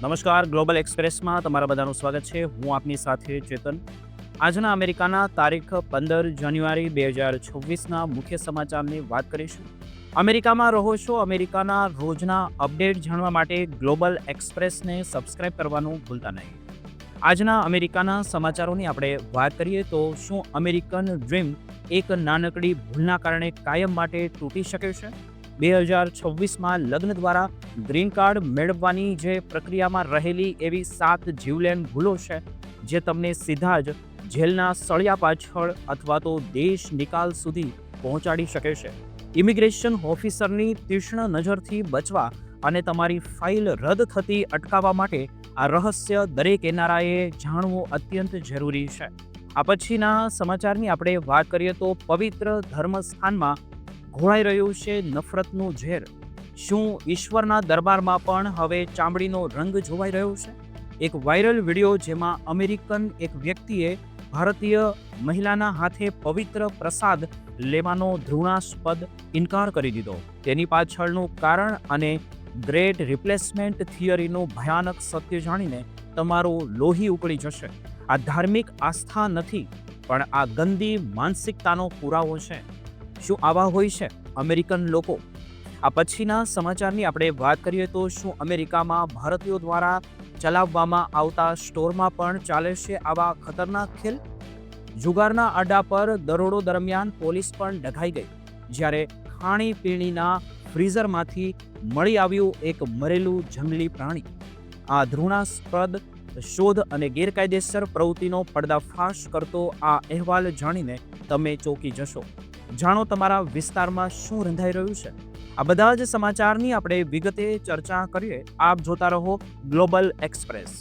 નમસ્કાર ગ્લોબલ એક્સપ્રેસમાં તમારા બધાનું સ્વાગત છે. હું આપની સાથે ચેતન. આજના અમેરિકાના તારીખ પંદર જાન્યુઆરી બે હજાર છવ્વીસના મુખ્ય સમાચારની વાત કરીશું. અમેરિકામાં રહો છો, અમેરિકાના રોજના અપડેટ જાણવા માટે ગ્લોબલ એક્સપ્રેસને સબસ્ક્રાઇબ કરવાનું ભૂલતા નહીં. આજના અમેરિકાના સમાચારોની આપણે વાત કરીએ તો શું અમેરિકન ડ્રીમ એક નાનકડી ભૂલના કારણે કાયમ માટે તૂટી શકે છે? બે હજાર છવ્વીસમાં લગ્ન દ્વારા ગ્રીન કાર્ડ મેળવવાની જે પ્રક્રિયામાં રહેલી એવી સાત જીવલેણ ભૂલો છે, જે તમને સીધા જ જેલના સળિયા પાછળ અથવા તો દેશ નિકાલ સુધી પહોંચાડી શકે છે. ઇમિગ્રેશન ઓફિસરની તીક્ષ્ણ નજરથી બચવા અને તમારી ફાઇલ રદ થતી અટકાવવા માટે આ રહસ્ય દરેક એનઆરઆઈએ જાણવું અત્યંત જરૂરી છે. આ પછીના સમાચારની આપણે વાત કરીએ તો પવિત્ર ધર્મસ્થાનમાં ઘોળાઈ રહ્યું છે નફરતનું ઝેર. શું ઈશ્વરના દરબારમાં પણ હવે ચામડીનો રંગ જોવાઈ રહ્યો છે? એક વાયરલ વીડિયો જેમાં અમેરિકન એક વ્યક્તિએ ભારતીય મહિલાના હાથે પવિત્ર પ્રસાદ લેવાનો ધૃણાસ્પદ ઇનકાર કરી દીધો. તેની પાછળનું કારણ અને ગ્રેટ રિપ્લેસમેન્ટ થિયરીનું ભયાનક સત્ય જાણીને તમારું લોહી ઉકળી જશે. આ ધાર્મિક આસ્થા નથી, પણ આ ગંદી માનસિકતાનો પુરાવો છે. શું આવા હોય છે અમેરિકન લોકો? આ પછીના સમાચારની આપણે વાત કરીએ તો શું અમેરિકામાં ભારતીયો દ્વારા ચલાવવામાં આવતા સ્ટોરમાં પણ ચાલે છે આવા ખતરનાક ખેલ? જુગારના અડ્ડા પર દરોડો દરમિયાન પોલીસ પણ ડઘાઈ ગઈ, જ્યારે ખાણીપીણીના ફ્રીઝરમાંથી મળી આવ્યું એક મરેલું જંગલી પ્રાણી. આ ધૃણાસ્પદ શોધ અને ગેરકાયદેસર પ્રવૃત્તિનો પર્દાફાશ કરતો આ અહેવાલ જાણીને તમે ચોંકી જશો. જાણો તમારા વિસ્તારમાં શું રંધાઈ રહ્યું છે? આ બધા જ સમાચારની આપણે વિગતે ચર્ચા કરીએ. આપ જોતા રહો ગ્લોબલ એક્સપ્રેસ.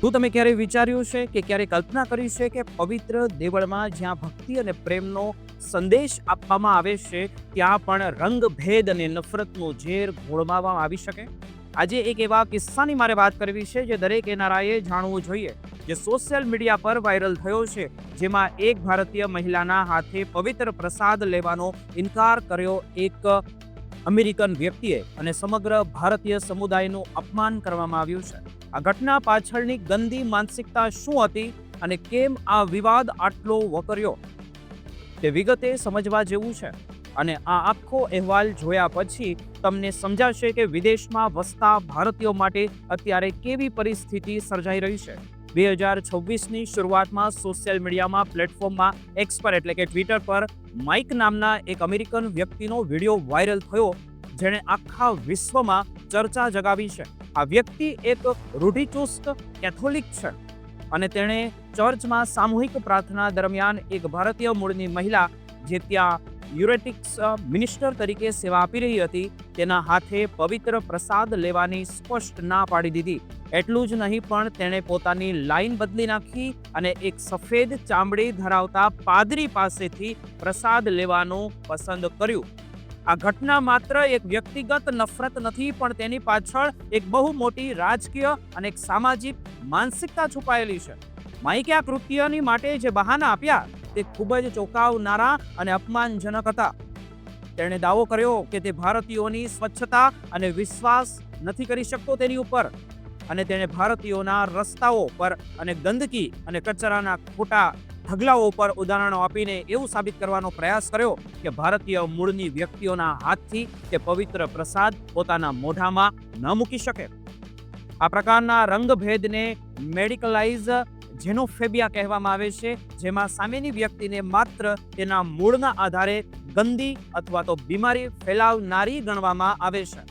શું તમે ક્યારે વિચાર્યું છે કે ક્યારે કલ્પના કરી છે કે પવિત્ર દેવળમાં જ્યાં ભક્તિ અને પ્રેમનો સંદેશ આપવામાં આવે છે, ત્યાં પણ રંગભેદ અને નફરતનો ઝેર ઘોળવામાં આવી શકે? આજે એક એવા કિસ્સાની મારે વાત કરવી છે જે દરેક એનઆરઆઈએ જાણવું જોઈએ જે સોશિયલ મીડિયા પર વાયરલ થયો છે, જેમાં એક ભારતીય મહિલાના હાથે પવિત્ર પ્રસાદ લેવાનો ઇનકાર કર્યો એક અમેરિકન વ્યક્તિએ અને સમગ્ર ભારતીય સમુદાયનું અપમાન કરવામાં આવ્યું છે. આ ઘટના પાછળની ગંદી માનસિકતા શું હતી અને કેમ આ વિવાદ આટલો વકર્યો તે વિગતે સમજવા જેવું છે. અને આ આખો અહેવાલ જોયા પછી તમને સમજાશે કે વિદેશમાં વસતા ભારતીયો માટે અત્યારે કેવી પરિસ્થિતિ સર્જાઈ રહી છે. બે હજાર છવ્વીસની શરૂઆતમાં સોશિયલ મીડિયામાં પ્લેટફોર્મમાં એક્સ પર એટલે કે ટ્વિટર પર માઇક નામના એક અમેરિકન વ્યક્તિનો વીડિયો વાયરલ થયો, જેણે આખા વિશ્વમાં ચર્ચા જગાવી છે. આ વ્યક્તિ એક રૂઢિચુસ્ત કેથોલિક છે અને તેણે ચર્ચમાં સામૂહિક પ્રાર્થના દરમિયાન એક ભારતીય મૂળની મહિલા જે ત્યાં યુરેટિક્સ મિનિસ્ટર તરીકે સેવા આપી રહી હતી. તેના હાથે પવિત્ર પ્રસાદ લેવાની સ્પષ્ટ ના પાડી દીધી. એટલું જ નહીં, પણ તેણે પોતાની લાઈન બદલી નાખી અને એક સફેદ ચામડી ધરાવતા પાદરી પાસેથી પ્રસાદ લેવાનું પસંદ કર્યું. આ ઘટના માત્ર એક વ્યક્તિગત નફરત નથી, પણ તેની પાછળ એક બહુ મોટી રાજકીય અને એક સામાજિક માનસિકતા છુપાયેલી છે. માઇકે આ કૃત્યની માટે જે બહાના આપ્યા તે ખૂબ જ ચોંકાવનારા અને અપમાનજનક હતા. તેણે દાવો કર્યો કે તે ભારતીયોની સ્વચ્છતા અને વિશ્વાસ નથી કરી શકતો તેની ઉપર અને તેણે ભારતીયોના રસ્તાઓ પર અને ગંદકી અને કચરાના ખોટા ઢગલાઓ પર ઉદાહરણો આપીને એવું સાબિત કરવાનો પ્રયાસ કર્યો કે ભારતીય મૂળની વ્યક્તિઓના હાથથી તે પવિત્ર પ્રસાદ પોતાના મોઢામાં ન મૂકી શકે. આ પ્રકારના રંગભેદને મેડિકલાઇઝ જેનોફેબિયા કહેવામાં આવે છે, જેમાં સામેની વ્યક્તિને માત્ર તેના મૂળના આધારે ગંદી અથવા તો બીમારી ફેલાવનારી ગણવામાં આવે છે.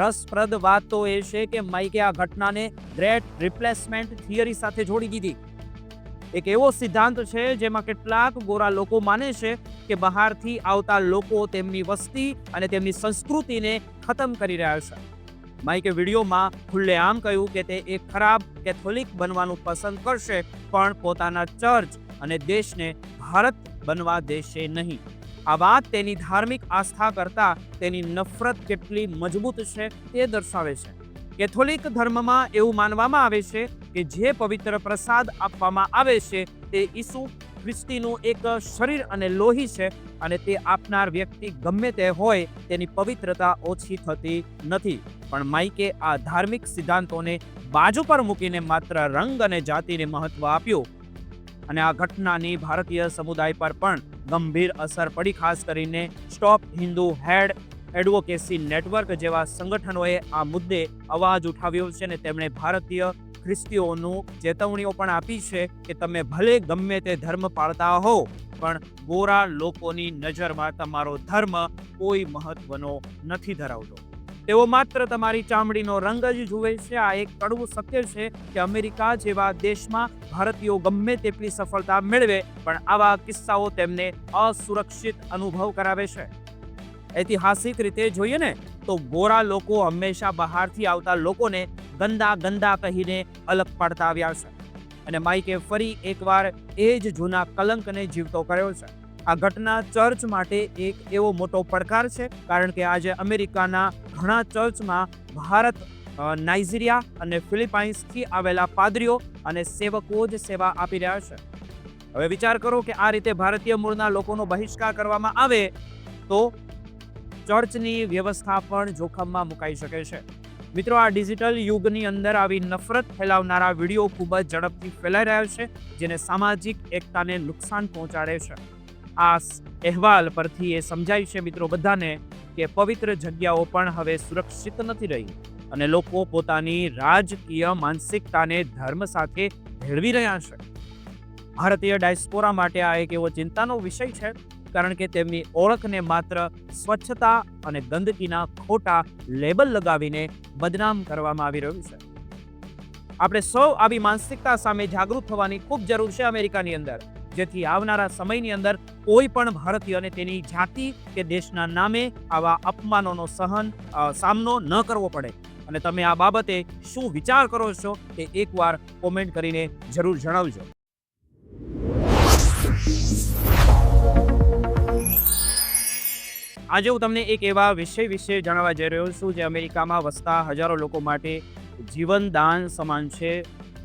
રસપ્રદ વાત તો એ છે કે માઇકે આ ઘટનાને ગ્રેટ રિપ્લેસમેન્ટ થિયરી સાથે જોડી દીધી. એક એવો સિદ્ધાંત છે જેમાં કેટલાક ગોરા લોકો માને છે કે બહારથી આવતા લોકો તેમની વસ્તી અને તેમની સંસ્કૃતિને ખતમ કરી રહ્યા છે. માઇકે વિડીયોમાં ખુલ્લેઆમ કહ્યું કે તે એક ખરાબ કેથોલિક બનવાનું પસંદ કરશે, પણ પોતાના ચર્ચ અને દેશને ભારત બનવા દેશે નહીં. આ વાત તેની ધાર્મિક આસ્થા કરતાં તેની નફરત કેટલી મજબૂત છે તે દર્શાવે છે. કેથોલિક ધર્મમાં એવું માનવામાં આવે છે કે જે પવિત્ર પ્રસાદ આપવામાં આવે છે તે ઈસુ ખ્રિસ્તીનું એક શરીર અને લોહી છે અને તે આપનાર વ્યક્તિ ગમે તે હોય તેની પવિત્રતા ઓછી થતી નથી. પણ માઇકે આ ધાર્મિક સિદ્ધાંતોને બાજુ પર મૂકીને માત્ર રંગ અને જાતિને મહત્વ આપ્યું. અને આ ઘટનાની ભારતીય સમુદાય પર પણ ગંભીર અસર પડી, ખાસ કરીને stop Hindu hate advocacy network જેવા સંગઠનોએ આ મુદ્દે અવાજ ઉઠાવ્યો છે અને તેમણે ભારતીય ખ્રિસ્તીઓનું ચેતવણીઓ પણ આપી છે કે તમે ભલે ગમે તે ધર્મ પાળતા હો, પણ ગોરા લોકોની નજરમાં તમારો ધર્મ કોઈ મહત્વનો નથી ધરાવતો. તેઓ માત્ર તમારી ચામડીનો રંગ જ જુએ છે, આ એક કડવું સત્ય છે કે અમેરિકા જેવા દેશમાં ભારતીયો ગમે તેટલી સફળતા મેળવે, પણ આવા કિસ્સાઓ તેમને અસુરક્ષિત અનુભવ કરાવે છે. ઐતિહાસિક રીતે જોઈએ ને, તો ગોરા લોકો હંમેશા બહારથી આવતા લોકોને ગંદા ગંદા કહીને અલગ પાડતા આવ્યા છે. અને માઇકે ફરી એકવાર એ જ જૂના કલંકને જીવતો કર્યો છે. આ ઘટના ચર્ચ માટે એક એવો મોટો પડકાર છે, કારણ કે આજે અમેરિકાના ઘણા ચર્ચમાં ભારત નાઇજીરિયા અને ફિલિપાઇન્સથી આવેલા પાદરીઓ અને સેવકો જ સેવા આપી રહ્યા છે. હવે વિચાર કરો કે આ રીતે ભારતીય મૂળના લોકોનો બહિષ્કાર કરવામાં આવે તો ચર્ચની વ્યવસ્થા પણ જોખમમાં મુકાઈ શકે છે. મિત્રો, આ ડિજિટલ યુગની અંદર આવી નફરત ફેલાવનારા વીડિયો ખૂબ જ ઝડપથી ફેલાઈ રહ્યા છે, જેને સામાજિક એકતાને નુકસાન પહોંચાડે છે. આ અહેવાલ પરથી એ સમજાય છે મિત્રો બધાને કે પવિત્ર જગ્યાઓ પણ હવે સુરક્ષિત નથી રહી અને લોકો પોતાની રાજકીય માનસિકતાને ધર્મ સાથે ભેળવી રહ્યા છે. ભારતીય ડાયસ્પોરા માટે આ એક એવો ચિંતાનો વિષય છે કારણ કે તેમની ઓળખને માત્ર સ્વચ્છતા અને ગંદકીના ખોટા લેબલ લગાવીને બદનામ કરવામાં આવી રહ્યું છે. આપણે સૌ આવી માનસિકતા સામે જાગૃત થવાની ખૂબ જરૂર છે અમેરિકાની અંદર, જેથી આવનારા સમયની અંદર કોઈ પણ ભારતીયને તેની જાતિ કે દેશના નામે આવા અપમાનોનો સહન સામનો ન કરવો પડે. અને તમે આ બાબતે શું વિચાર કરો છો તે એકવાર કોમેન્ટ કરીને જરૂર જણાવજો. આજે હું તમને એક એવા વિષય વિશે જણાવવા જઈ રહ્યો છું જે અમેરિકામાં વસતા હજારો લોકો માટે જીવનદાન સમાન છે.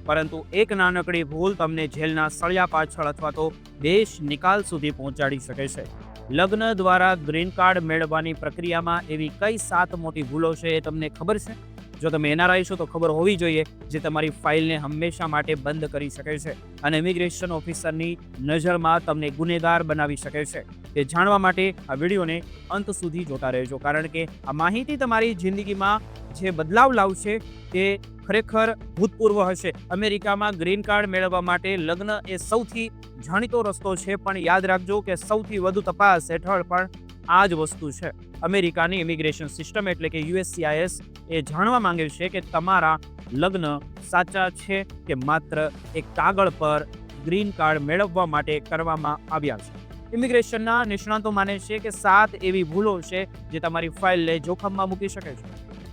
પરંતુ એક નાનકડી ભૂલ તમને જેલના સળિયા પાછળ અથવા તો દેશ નિકાલ સુધી પહોંચાડી શકે છે. લગ્ન દ્વારા ગ્રીન કાર્ડ મેળવવાની પ્રક્રિયામાં એવી કઈ સાત મોટી ભૂલો છે એ તમને ખબર છે? જો તમે એનઆરઆઈ છો તો ખબર હોવી જોઈએ જે તમારી ફાઇલને હંમેશા માટે બંધ કરી શકે છે અને ઇમિગ્રેશન ઓફિસરની નજરમાં તમને ગુનેગાર બનાવી શકે છે. તે જાણવા માટે આ વિડીયોને અંત સુધી જોતા રહેજો કારણ કે આ માહિતી તમારી જિંદગીમાં જે બદલાવ લાવશે તે ખરેખર ભૂતપૂર્વ હશે. અમેરિકામાં ગ્રીન કાર્ડ મેળવવા માટે લગ્ન એ સૌથી જાણીતો રસ્તો છે પણ યાદ રાખજો કે સૌથી વધુ તપાસ હેઠળ પણ આ જ વસ્તુ છે. અમેરિકાની ઇમિગ્રેશન સિસ્ટમ એટલે કે યુએસસીઆઈએસ એ જાણવા માંગે છે કે તમારા લગ્ન સાચા છે કે માત્ર એક કાગળ પર ગ્રીન કાર્ડ મેળવવા માટે કરવામાં આવ્યા છે. ઇમિગ્રેશનના નિષ્ણાતો માને છે કે સાત એવી ભૂલો છે જે તમારી ફાઇલને જોખમમાં મૂકી શકે છે.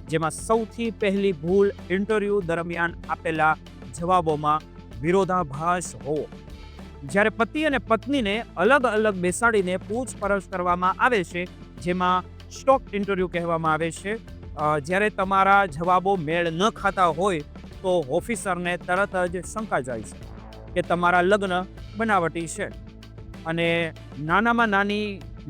જેમાં સૌથી પહેલી ભૂલ ઇન્ટરવ્યૂ દરમિયાન આપેલા જવાબોમાં વિરોધાભાસ હોવો. જ્યારે પતિ અને પત્નીને અલગ અલગ બેસાડીને પૂછપરછ કરવામાં આવે છે, જેમાં સ્ટોક ઇન્ટરવ્યૂ કહેવામાં આવે છે. જ્યારે તમારા જવાબો મેળ ન ખાતા હોય, તો ઓફિસરને તરત જ શંકા જાય છે કે તમારા લગ્ન બનાવટી છે. અને નાનામાં નાની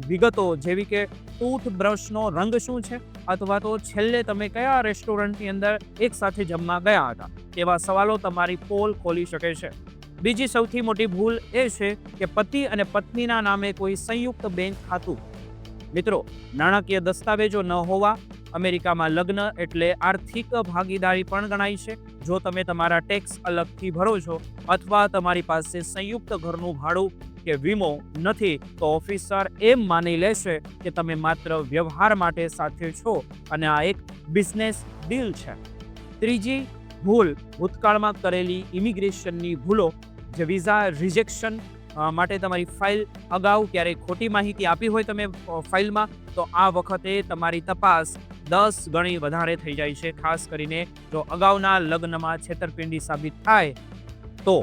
વિગતો જેવી કે ટૂથબ્રશનો રંગ શું છે? અથવા તો છેલ્લે તમે કયા રેસ્ટોરન્ટની અંદર એકસાથે જમવા ગયા હતા? તેવા સવાલો તમારી પોલ ખોલી શકે છે. બીજી સૌથી મોટી ભૂલ એ છે કે પતિ અને પત્નીના નામે કોઈ સંયુક્ત બેંક ખાતું. મિત્રો, નાણાકીય દસ્તાવેજો ન હોવા અમેરિકામાં લગ્ન એટલે આર્થિક ભાગીદારી પણ ગણાય છે. જો તમે તમારા ટેક્સ અલગથી ભરો છો અથવા તમારી પાસે સંયુક્ત ઘરનું ભાડું કે વીમો નથી, તો ઓફિસર એમ માની લેશે કે તમે માત્ર વ્યવહાર માટે સાથે છો અને આ એક બિઝનેસ ડીલ છે. ત્રીજી ભૂલ, ભૂતકાળમાં કરેલી ઇમિગ્રેશનની ભૂલો જે વિઝા રિજેક્શન માટે તમારી ફાઇલ અગાઉ ક્યારેય ખોટી માહિતી આપી હોય તમે ફાઇલમાં તો આ વખતે તમારી તપાસ દસ ગણી વધારે થઈ જાય છે. ખાસ કરીને જો અગાઉના લગ્નમાં છેતરપિંડી સાબિત થાય, તો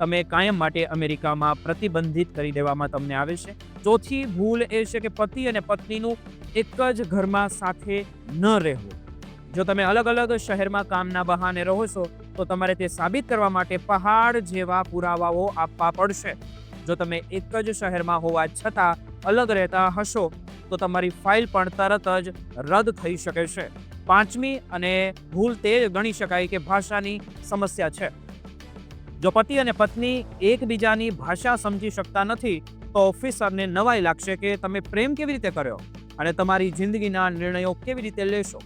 તમે કાયમ માટે અમેરિકામાં પ્રતિબંધિત કરી દેવામાં તમને આવે છે. ચોથી ભૂલ એ છે કે પતિ અને પત્નીનું એક જ ઘરમાં સાથે ન રહેવું. જો તમે અલગ અલગ શહેરમાં કામના બહાને રહો છો તો તમારે તે સાબિત કરવા માટે પહાડ જેવા પુરાવાઓ આપવા પડશે. જો તમે એક જ શહેરમાં હોવા છતાં અલગ રહેતા હશો, તો તમારી ફાઇલ પણ તરત જ રદ થઈ શકે છે. પાંચમી અને ભૂલ તે ગણી શકાય કે ભાષાની સમસ્યા છે. જો પતિ અને પત્ની એકબીજાની ભાષા સમજી શકતા નથી, તો ઓફિસરને નવાઈ લાગશે કે તમે પ્રેમ કેવી રીતે કર્યો અને તમારી જિંદગીના નિર્ણયો કેવી રીતે લેશો?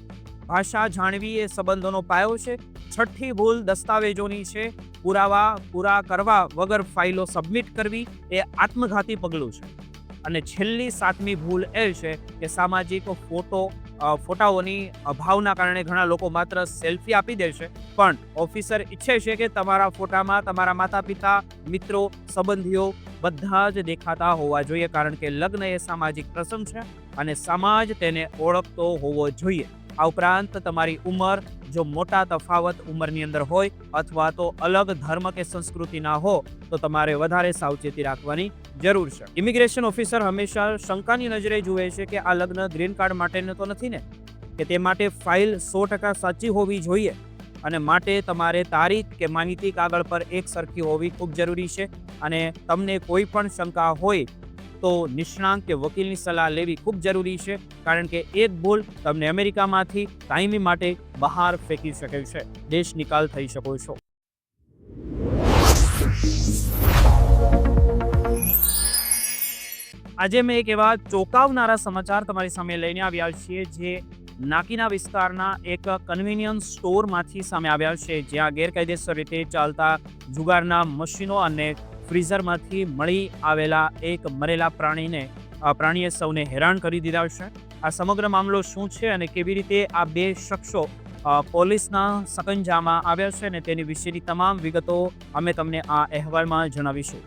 ભાષા જાણવી એ સંબંધોનો પાયો છે છઠ્ઠી ભૂલ દસ્તાવેજોની છે. પુરાવા પૂરા કરવા વગર ફાઇલો સબમિટ કરવી એ આત્મઘાતી પગલું છે. અને છેલ્લી સાતમી ભૂલ એ છે કે સામાજિક ફોટો ફોટાઓની અભાવના કારણે ઘણા લોકો માત્ર સેલ્ફી આપી દે છે. પણ ઓફિસર ઈચ્છે છે કે તમારા ફોટામાં તમારા માતા પિતા મિત્રો, સંબંધીઓ બધા જ દેખાતા હોવા જોઈએ કારણ કે લગ્ન એ સામાજિક પ્રસંગ છે અને સમાજ તેને ઓળખતો હોવો જોઈએ. આ ઉપરાંત તમારી ઉંમર, જો મોટા તફાવત ઉંમરની અંદર હોય અથવા તો અલગ ધર્મ કે સંસ્કૃતિના હો, તો તમારે વધારે સાવચેતી રાખવાની જરૂર છે. ઇમિગ્રેશન ઓફિસર હંમેશા શંકાની નજરે જુએ છે કે આ લગ્ન ગ્રીન કાર્ડ માટેનું તો નથી ને? કે તે માટે ફાઇલ સો ટકા સાચી હોવી જોઈએ? અને માટે તમારે તારીખ કે માહિતી કાગળ પર એક સરખી હોવી ખૂબ જરૂરી છે? અને તમને કોઈ પણ શંકા હોય તો નિષ્ણાંત કે વકીલની સલાહ લેવી ખૂબ જરૂરી છે, કારણ કે એક ભૂલ તમને અમેરિકામાંથી કાયમી માટે બહાર ફેંકી શકે છે. દેશ નિકાલ થઈ શકો છો. આજે મેં એક એવા ચોંકાવનારા સમાચાર તમારી સામે લઈને આવ્યા છીએ, જે નાકીના વિસ્તારના એક કન્વિનિયન્સ સ્ટોરમાંથી સામે આવ્યા છે. જ્યાં ગેરકાયદેસર રીતે ચાલતા જુગારના મશીનો અને ફ્રીઝરમાંથી મળી આવેલા એક મરેલા પ્રાણીને પ્રાણીએ સૌને હેરાન કરી દીધા છે. આ સમગ્ર મામલો શું છે અને કેવી રીતે આ બે શખ્સો પોલીસના સકંજામાં આવ્યા છે અને તેની વિશેની તમામ વિગતો અમે તમને આ અહેવાલમાં જણાવીશું.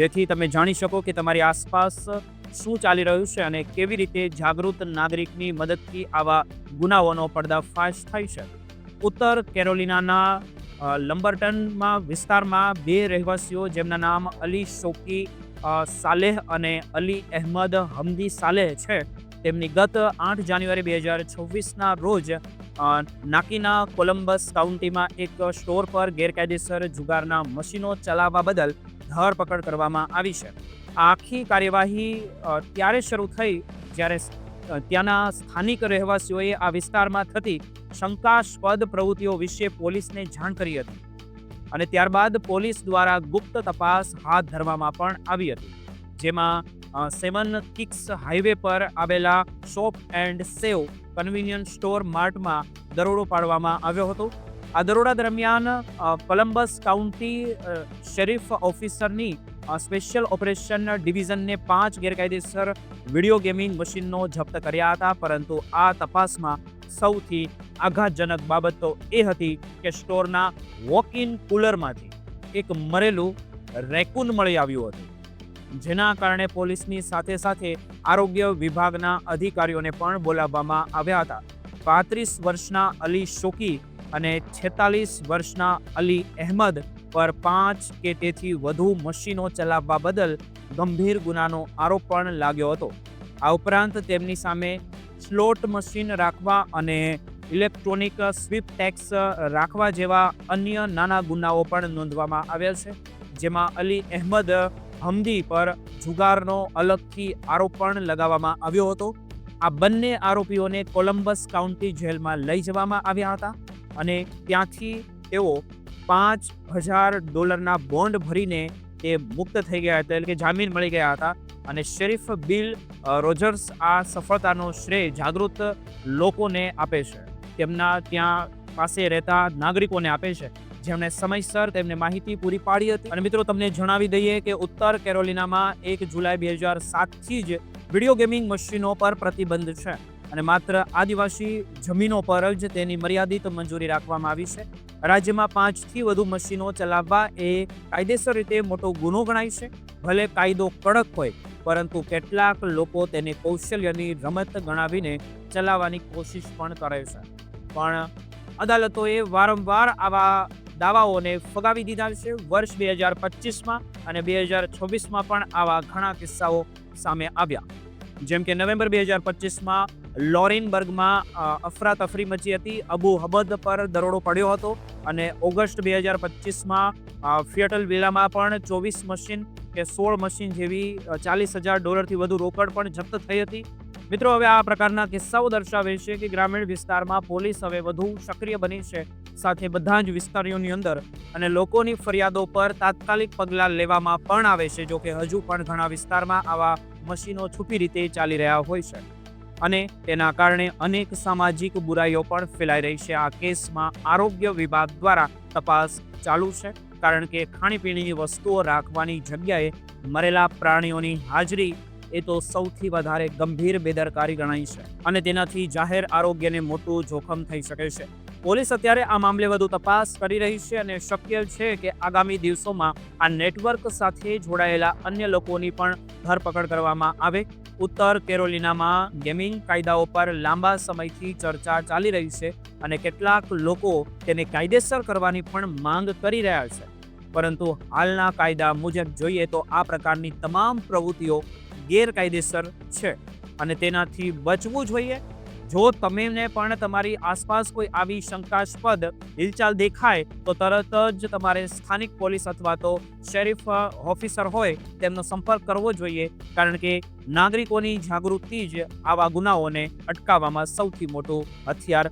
જેથી તમે જાણી શકો કે તમારી આસપાસ શું ચાલી રહ્યું છે અને કેવી રીતે જાગૃત નાગરિકની મદદથી આવા ગુનાઓનો પર્દાફાશ થાય છે. ઉત્તર કેરોલિનાના લંબર્ટનમાં વિસ્તારમાં બે રહેવાસીઓ જેમના નામ અલી શોકી સાલેહ અને અલી અહેમદ હમદી સાલેહ છે. તેમની ગત આઠ જાન્યુઆરી બે હજાર છવ્વીસના રોજ નાકીના કોલંબસ કાઉન્ટીમાં એક સ્ટોર પર ગેરકાયદેસર જુગારના મશીનો ચલાવવા બદલ ધરપકડ કરવામાં આવી છે. આખી કાર્યવાહી ત્યારે શરૂ થઈ જ્યારે ત્યાંના સ્થાનિક રહેવાસીઓએ આ વિસ્તારમાં થતી શંકાસ્પદ પ્રવૃત્તિઓ વિશે પોલીસને જાણ કરી હતી અને ત્યારબાદ પોલીસ દ્વારા ગુપ્ત તપાસ હાથ ધરવામાં પણ આવી હતી, જેમાં સેવન કિક્સ હાઈવે પર આવેલા shop and save convenience store માર્ટમાં દરોડો પાડવામાં આવ્યો હતો. આ દરોડા દરમિયાન કોલંબસ કાઉન્ટી શેરીફ ઓફિસરની સ્પેશિયલ ઓપરેશન ડિવિઝનને પાંચ ગેરકાયદેસર વીડિયો ગેમિંગ મશીનનો જપ્ત કર્યા હતા, પરંતુ આ તપાસમાં સૌથી આઘાતજનક બાબત તો એ હતી કે સ્ટોરના વોક ઇન કુલરમાંથી એક મરેલું રેકૂન મળી આવ્યું હતું, જેના કારણે પોલીસની સાથે સાથે આરોગ્ય વિભાગના અધિકારીઓને પણ બોલાવવામાં આવ્યા હતા. પાંત્રીસ વર્ષના અલી શોકી અને છેતાલીસ વર્ષના અલી અહેમદ પર પાંચ કે તેથી વધુ મશીનો ચલાવવા બદલ ગંભીર ગુનાનો આરોપ પણ લાગ્યો હતો. આ ઉપરાંત તેમની સામે સ્લોટ મશીન રાખવા અને ઇલેક્ટ્રોનિક સ્વીપ ટેક્સ રાખવા જેવા અન્ય નાના ગુનાઓ પણ નોંધવામાં આવ્યા છે, જેમાં અલી અહેમદ હમદી પર જુગારનો અલગથી આરોપ પણ લગાવવામાં આવ્યો હતો. આ બંને આરોપીઓને કોલંબસ કાઉન્ટી જેલમાં લઈ જવામાં આવ્યા હતા અને ત્યાંથી તેઓ પાંચ હજાર ડોલરના બોન્ડ ભરીને તે મુક્ત થઈ ગયા હતા, એટલે કે જામીન મળી ગયા હતા. અને શેરીફ બિલ રોજર્સ આ સફળતાનો શ્રેય જાગૃત લોકોને આપે છે. તેમના ત્યાં પાસે રહેતા નાગરિકોને આપે છે. જેમણે સમયસર તેમને માહિતી પૂરી પાડી હતી. અને મિત્રો, તમને જણાવી દઈએ કે ઉત્તર કેરોલિનામાં એક જુલાઈ બે હજાર સાતથી જ વીડિયો ગેમિંગ મશીનો પર પ્રતિબંધ છે. અને માત્ર આદિવાસી જમીનો પર જ તેની મર્યાદિત મંજૂરી રાખવામાં આવી છે. રાજ્યમાં પાંચથી વધુ મશીનો ચલાવવા એ કાયદેસર રીતે મોટો ગુનો ગણાય છે. ભલે કાયદો કડક હોય, પરંતુ કેટલાક લોકો તેને કૌશલ્યની રમત ગણાવીને ચલાવવાની કોશિશ પણ કરે છે. પણ અદાલતોએ વારંવાર આવા દાવાઓને ફગાવી દીધા છે. વર્ષ બે હજાર પચીસમાં અને બે હજાર છવ્વીસમાં પણ આવા ઘણા કિસ્સાઓ સામે આવ્યા. જેમ કે નવેમ્બર બે હજાર પચીસમાં લોરિનબર્ગમાં અફરાતફરી મચી હતી. અબુ હબદ પર દરોડો પડ્યો હતો અને ઓગસ્ટ બે હજાર પચીસમાં ફિયટલ વિલામાં પણ ચોવીસ મશીન કે સોળ મશીન જેવી ચાલીસ હજાર ડોલરથી વધુ રોકડ પણ જપ્ત થઈ હતી. મિત્રો, હવે આ પ્રકારના કિસ્સાઓ દર્શાવે છે કે ગ્રામીણ વિસ્તારમાં પોલીસ હવે વધુ સક્રિય બની છે સાથે બધા જ વિસ્તારોની અંદર અને લોકોની ફરિયાદો પર તાત્કાલિક પગલાં લેવામાં પણ આવે છે. જો કે હજુ પણ ઘણા વિસ્તારમાં આવા મશીનો છુપી રીતે ચાલી રહ્યા હોય છે અને તેના કારણે અનેક સામાજિક બુરાઈઓ પણ ફેલાઈ રહી છે. આ કેસમાં આરોગ્ય વિભાગ દ્વારા તપાસ ચાલુ છે કારણ કે ખાણીપીણીની વસ્તુઓ રાખવાની જગ્યાએ મરેલા પ્રાણીઓની હાજરી એ તો સૌથી વધારે ગંભીર બેદરકારી ગણાય છે અને તેનાથી જાહેર આરોગ્યને મોટું જોખમ થઈ શકે છે. પોલીસ અત્યારે આ મામલે વધુ તપાસ કરી રહી છે અને શક્ય છે કે આગામી દિવસોમાં આ નેટવર્ક સાથે જોડાયેલા અન્ય લોકોની પણ ધરપકડ કરવામાં આવે. ઉત્તર કેરોલિનામાં ગેમિંગ કાયદાઓ પર લાંબા સમયથી ચર્ચા ચાલી રહી છે અને કેટલાક લોકો તેને કાયદેસર કરવાની પણ માંગ કરી રહ્યા છે. પરંતુ હાલના કાયદા મુજબ જોઈએ તો આ પ્રકારની તમામ પ્રવૃત્તિઓ ગેરકાયદેસર છે અને તેનાથી બચવું જોઈએ જો તમને પણ તમારી આસપાસ કોઈ આવી શંકાસ્પદ હિલચાલ દેખાય, તો તરત જ તમારે સ્થાનિક પોલીસ અથવા તો શેરીફ ઓફિસર હોય તેમનો સંપર્ક કરવો જોઈએ, કારણ કે નાગરિકોની જાગૃતિ જ આવા ગુનાઓને અટકાવવામાં સૌથી મોટું હથિયાર